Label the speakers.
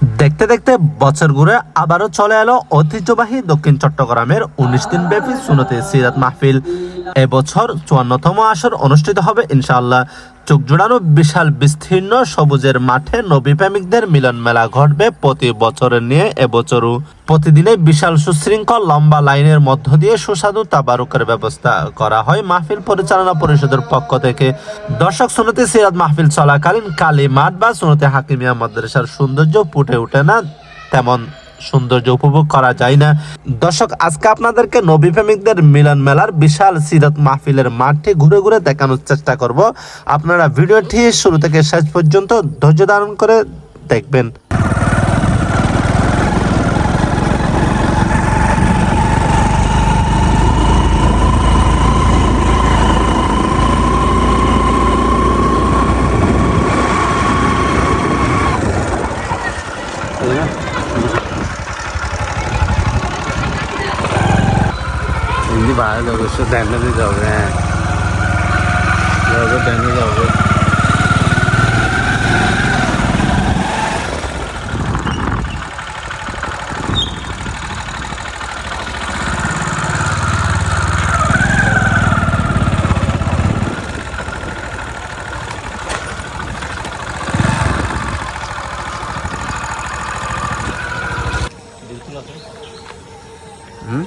Speaker 1: দেখতে দেখতে বছর ঘুরে আবারও চলে এলো ঐতিহ্যবাহী দক্ষিণ চট্টগ্রামের উনিশ দিন ব্যাপী সুনতে সিরাত মাহফিল। এবছর চুয়ান্নতম আসর অনুষ্ঠিত হবে, ইনশাআল্লাহ। চোখ জোড়ানো বিশাল বিস্তীর্ণ সবুজের মাঠে নবী প্রেমিকদের মিলন মেলা ঘটবে প্রতি বছরের নিয়ে এবছরও। প্রতিদিনে বিশাল সুশৃঙ্খল লম্বা লাইনের মধ্য দিয়ে সুস্বাদু তাবারুকের ব্যবস্থা করা হয় মাহফিল পরিচালনা পরিষদের পক্ষ থেকে। দর্শক, সুনতে সিরাত মাহফিল চলাকালীন কালী মাঠ বা সুনতে হাকিমিয়া মাদ্রাসার সৌন্দর্য ফুটে ওঠে না তেমন। সৌন্দর্য উপভোগ করা যায় না। দর্শক, আজকে আপনাদেরকে নবী প্রেমিকদের মিলন মেলার বিশাল সিরাত মাহফিলের মাঠে ঘুরে ঘুরে দেখানোর চেষ্টা করব। আপনারা ভিডিওটি শুরু থেকে শেষ পর্যন্ত ধৈর্য ধারণ করে দেখবেন।
Speaker 2: mình đi vào rồi số đèn nó bây giờ nè. Rồi số đèn bây giờ Hmm?